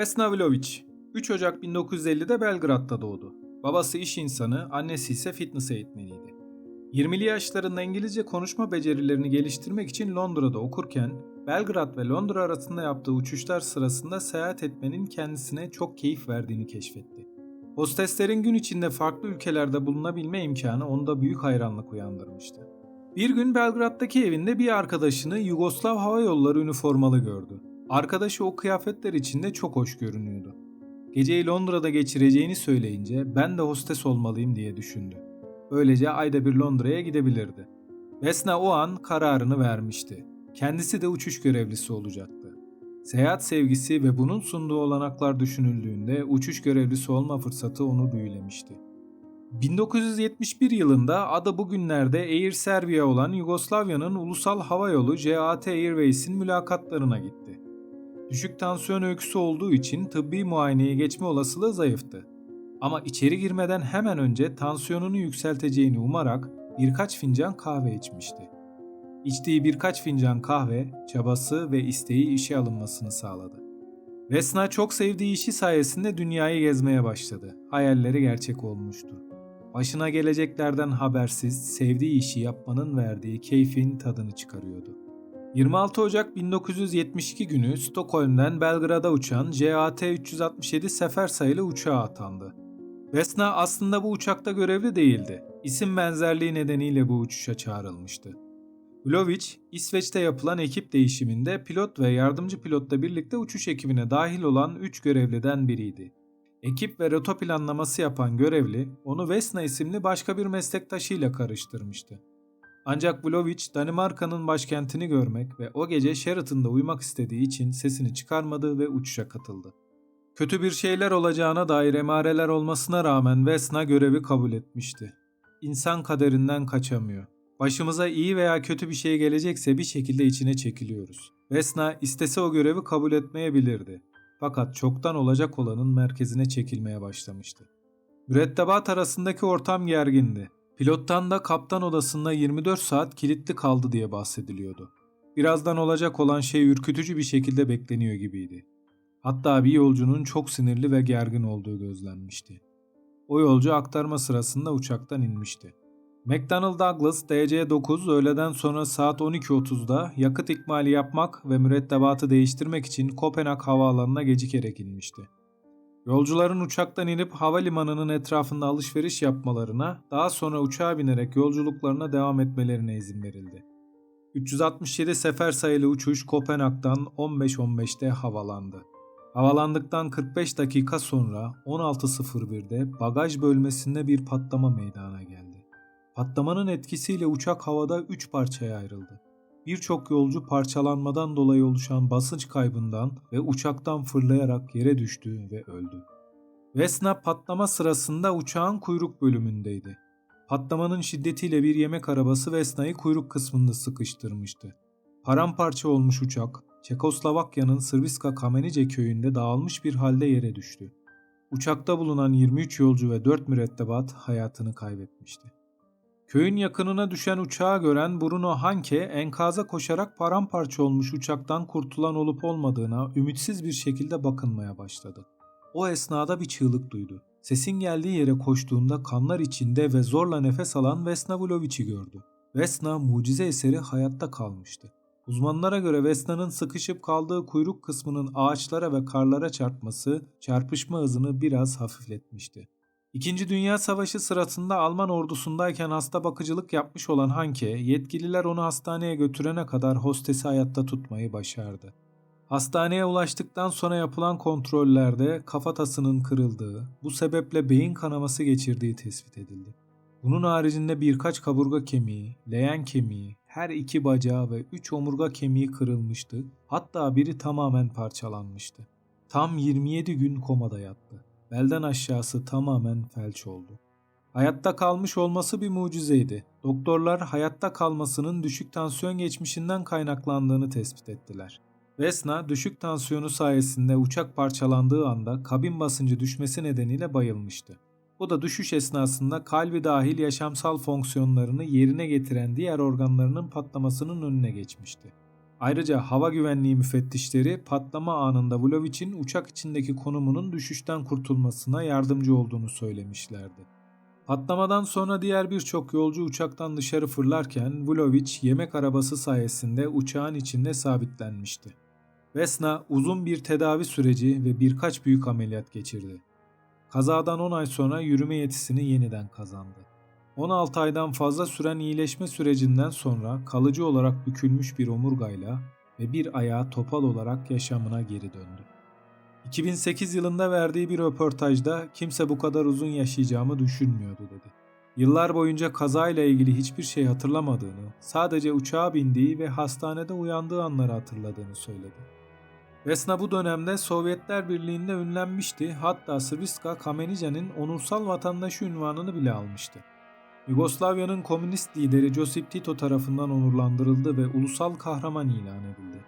Vesna Vlahovic, 3 Ocak 1950'de Belgrad'da doğdu. Babası iş insanı, annesi ise fitness eğitmeniydi. 20'li yaşlarında İngilizce konuşma becerilerini geliştirmek için Londra'da okurken, Belgrad ve Londra arasında yaptığı uçuşlar sırasında seyahat etmenin kendisine çok keyif verdiğini keşfetti. Hosteslerin gün içinde farklı ülkelerde bulunabilme imkanı onda büyük hayranlık uyandırmıştı. Bir gün Belgrad'daki evinde bir arkadaşını Yugoslav Hava Yolları üniformalı gördü. Arkadaşı o kıyafetler içinde çok hoş görünüyordu. Geceyi Londra'da geçireceğini söyleyince ben de hostes olmalıyım diye düşündü. Böylece ayda bir Londra'ya gidebilirdi. Vesna o an kararını vermişti. Kendisi de uçuş görevlisi olacaktı. Seyahat sevgisi ve bunun sunduğu olanaklar düşünüldüğünde uçuş görevlisi olma fırsatı onu büyülemişti. 1971 yılında adı bugünlerde Air Serbia olan Yugoslavya'nın ulusal hava yolu JAT Airways'in mülakatlarına gitti. Düşük tansiyon öyküsü olduğu için tıbbi muayeneye geçme olasılığı zayıftı. Ama içeri girmeden hemen önce tansiyonunu yükselteceğini umarak birkaç fincan kahve içmişti. İçtiği birkaç fincan kahve, çabası ve isteği işe alınmasını sağladı. Vesna çok sevdiği işi sayesinde dünyayı gezmeye başladı. Hayalleri gerçek olmuştu. Başına geleceklerden habersiz sevdiği işi yapmanın verdiği keyfin tadını çıkarıyordu. 26 Ocak 1972 günü Stockholm'den Belgrad'a uçan JAT-367 sefer sayılı uçağa atandı. Vesna aslında bu uçakta görevli değildi. İsim benzerliği nedeniyle bu uçuşa çağrılmıştı. Vlahovic, İsveç'te yapılan ekip değişiminde pilot ve yardımcı pilotla birlikte uçuş ekibine dahil olan 3 görevliden biriydi. Ekip ve rota planlaması yapan görevli, onu Vesna isimli başka bir meslektaşıyla karıştırmıştı. Ancak Vlahovic, Danimarka'nın başkentini görmek ve o gece Sheraton'da uyumak istediği için sesini çıkarmadı ve uçuşa katıldı. Kötü bir şeyler olacağına dair emareler olmasına rağmen Vesna görevi kabul etmişti. İnsan kaderinden kaçamıyor. Başımıza iyi veya kötü bir şey gelecekse bir şekilde içine çekiliyoruz. Vesna istese o görevi kabul etmeyebilirdi. Fakat çoktan olacak olanın merkezine çekilmeye başlamıştı. Mürettebat arasındaki ortam gergindi. Pilottan da kaptan odasında 24 saat kilitli kaldı diye bahsediliyordu. Birazdan olacak olan şey ürkütücü bir şekilde bekleniyor gibiydi. Hatta bir yolcunun çok sinirli ve gergin olduğu gözlenmişti. O yolcu aktarma sırasında uçaktan inmişti. McDonnell Douglas DC-9 öğleden sonra saat 12.30'da yakıt ikmali yapmak ve mürettebatı değiştirmek için Kopenhag havaalanına gecikerek inmişti. Yolcuların uçaktan inip havalimanının etrafında alışveriş yapmalarına, daha sonra uçağa binerek yolculuklarına devam etmelerine izin verildi. 367 sefer sayılı uçuş Kopenhag'dan 15.15'te havalandı. Havalandıktan 45 dakika sonra 16.01'de bagaj bölmesinde bir patlama meydana geldi. Patlamanın etkisiyle uçak havada 3 parçaya ayrıldı. Birçok yolcu parçalanmadan dolayı oluşan basınç kaybından ve uçaktan fırlayarak yere düştü ve öldü. Vesna patlama sırasında uçağın kuyruk bölümündeydi. Patlamanın şiddetiyle bir yemek arabası Vesna'yı kuyruk kısmında sıkıştırmıştı. Paramparça olmuş uçak, Çekoslovakya'nın Srpska Kamenice köyünde dağılmış bir halde yere düştü. Uçakta bulunan 23 yolcu ve 4 mürettebat hayatını kaybetmişti. Köyün yakınına düşen uçağı gören Bruno Hanke enkaza koşarak paramparça olmuş uçaktan kurtulan olup olmadığına ümitsiz bir şekilde bakınmaya başladı. O esnada bir çığlık duydu. Sesin geldiği yere koştuğunda kanlar içinde ve zorla nefes alan Vesna Vulovic'i gördü. Vesna mucize eseri hayatta kalmıştı. Uzmanlara göre Vesna'nın sıkışıp kaldığı kuyruk kısmının ağaçlara ve karlara çarpması çarpışma hızını biraz hafifletmişti. İkinci Dünya Savaşı sırasında Alman ordusundayken hasta bakıcılık yapmış olan Hanke, yetkililer onu hastaneye götürene kadar hostesi hayatta tutmayı başardı. Hastaneye ulaştıktan sonra yapılan kontrollerde kafatasının kırıldığı, bu sebeple beyin kanaması geçirdiği tespit edildi. Bunun haricinde birkaç kaburga kemiği, leğen kemiği, her iki bacağı ve üç omurga kemiği kırılmıştı, hatta biri tamamen parçalanmıştı. Tam 27 gün komada yattı. Belden aşağısı tamamen felç oldu. Hayatta kalmış olması bir mucizeydi. Doktorlar hayatta kalmasının düşük tansiyon geçmişinden kaynaklandığını tespit ettiler. Vesna düşük tansiyonu sayesinde uçak parçalandığı anda kabin basıncı düşmesi nedeniyle bayılmıştı. Bu da düşüş esnasında kalbi dahil yaşamsal fonksiyonlarını yerine getiren diğer organlarının patlamasının önüne geçmişti. Ayrıca hava güvenliği müfettişleri patlama anında Vulovic'in uçak içindeki konumunun düşüşten kurtulmasına yardımcı olduğunu söylemişlerdi. Patlamadan sonra diğer birçok yolcu uçaktan dışarı fırlarken Vulovic yemek arabası sayesinde uçağın içinde sabitlenmişti. Vesna uzun bir tedavi süreci ve birkaç büyük ameliyat geçirdi. Kazadan 10 ay sonra yürüme yetisini yeniden kazandı. 16 aydan fazla süren iyileşme sürecinden sonra kalıcı olarak bükülmüş bir omurgayla ve bir ayağı topal olarak yaşamına geri döndü. 2008 yılında verdiği bir röportajda kimse bu kadar uzun yaşayacağımı düşünmüyordu dedi. Yıllar boyunca kazayla ilgili hiçbir şey hatırlamadığını, sadece uçağa bindiği ve hastanede uyandığı anları hatırladığını söyledi. Vesna bu dönemde Sovyetler Birliği'nde ünlenmişti hatta Srpska Kamenice'nin onursal vatandaşı ünvanını bile almıştı. Yugoslavya'nın komünist lideri Josip Tito tarafından onurlandırıldı ve ulusal kahraman ilan edildi.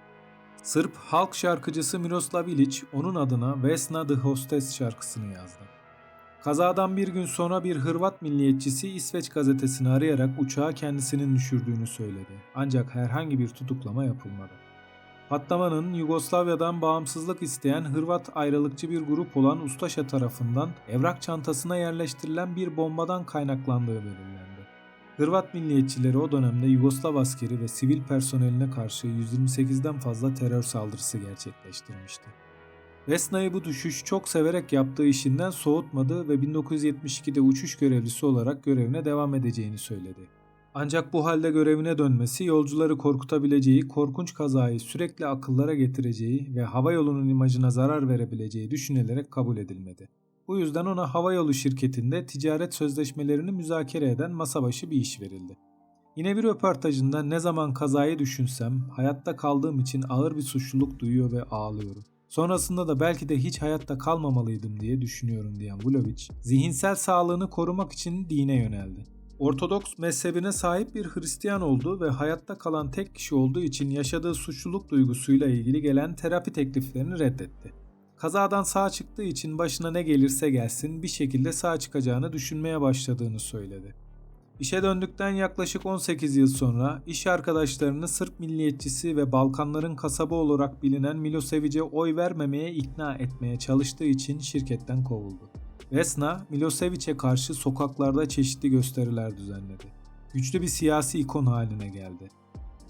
Sırp halk şarkıcısı Miroslav İlić onun adına Vesna the Hostess şarkısını yazdı. Kazadan bir gün sonra bir Hırvat milliyetçisi İsveç gazetesini arayarak uçağı kendisinin düşürdüğünü söyledi. Ancak herhangi bir tutuklama yapılmadı. Patlamanın Yugoslavya'dan bağımsızlık isteyen Hırvat ayrılıkçı bir grup olan Ustaşa tarafından evrak çantasına yerleştirilen bir bombadan kaynaklandığı belirlendi. Hırvat milliyetçileri o dönemde Yugoslav askeri ve sivil personeline karşı 128'den fazla terör saldırısı gerçekleştirmişti. Vesna'yı bu düşüş çok severek yaptığı işinden soğutmadı ve 1972'de uçuş görevlisi olarak görevine devam edeceğini söyledi. Ancak bu halde görevine dönmesi yolcuları korkutabileceği, korkunç kazayı sürekli akıllara getireceği ve hava yolunun imajına zarar verebileceği düşünülerek kabul edilmedi. Bu yüzden ona havayolu şirketinde ticaret sözleşmelerini müzakere eden masa başı bir iş verildi. Yine bir röportajında ne zaman kazayı düşünsem hayatta kaldığım için ağır bir suçluluk duyuyor ve ağlıyorum. Sonrasında da belki de hiç hayatta kalmamalıydım diye düşünüyorum diyen Vulovic, zihinsel sağlığını korumak için dine yöneldi. Ortodoks mezhebine sahip bir Hristiyan oldu ve hayatta kalan tek kişi olduğu için yaşadığı suçluluk duygusuyla ilgili gelen terapi tekliflerini reddetti. Kazadan sağ çıktığı için başına ne gelirse gelsin bir şekilde sağ çıkacağını düşünmeye başladığını söyledi. İşe döndükten yaklaşık 18 yıl sonra iş arkadaşlarını Sırp milliyetçisi ve Balkanların kasabı olarak bilinen Milosevic'e oy vermemeye ikna etmeye çalıştığı için şirketten kovuldu. Vesna, Milosevic'e karşı sokaklarda çeşitli gösteriler düzenledi. Güçlü bir siyasi ikon haline geldi.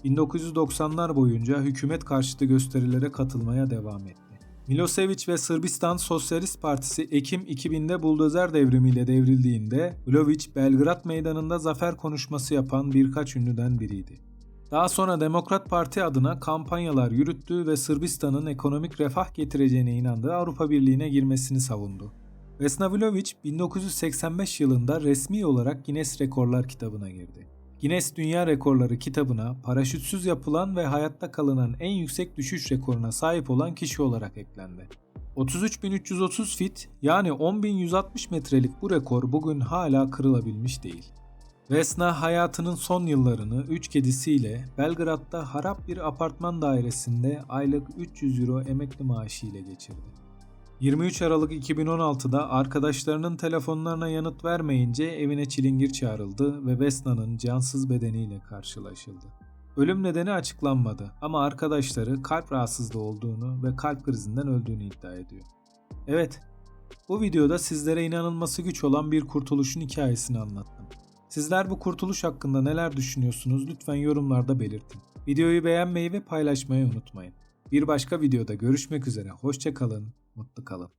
1990'lar boyunca hükümet karşıtı gösterilere katılmaya devam etti. Milosevic ve Sırbistan Sosyalist Partisi Ekim 2000'de buldozer devrimiyle devrildiğinde Vlaovic Belgrad meydanında zafer konuşması yapan birkaç ünlüden biriydi. Daha sonra Demokrat Parti adına kampanyalar yürüttü ve Sırbistan'ın ekonomik refah getireceğine inandığı Avrupa Birliği'ne girmesini savundu. Vesna Vlahovic 1985 yılında resmi olarak Guinness Rekorlar kitabına girdi. Guinness Dünya Rekorları kitabına paraşütsüz yapılan ve hayatta kalınan en yüksek düşüş rekoruna sahip olan kişi olarak eklendi. 33.330 fit yani 10.160 metrelik bu rekor bugün hala kırılabilmiş değil. Vesna hayatının son yıllarını 3 kedisiyle Belgrad'da harap bir apartman dairesinde aylık 300 euro emekli maaşı ile geçirdi. 23 Aralık 2016'da arkadaşlarının telefonlarına yanıt vermeyince evine çilingir çağrıldı ve Vesna'nın cansız bedeniyle karşılaşıldı. Ölüm nedeni açıklanmadı ama arkadaşları kalp rahatsızlığı olduğunu ve kalp krizinden öldüğünü iddia ediyor. Evet, bu videoda sizlere inanılması güç olan bir kurtuluşun hikayesini anlattım. Sizler bu kurtuluş hakkında neler düşünüyorsunuz lütfen yorumlarda belirtin. Videoyu beğenmeyi ve paylaşmayı unutmayın. Bir başka videoda görüşmek üzere. Hoşçakalın, mutlu kalın.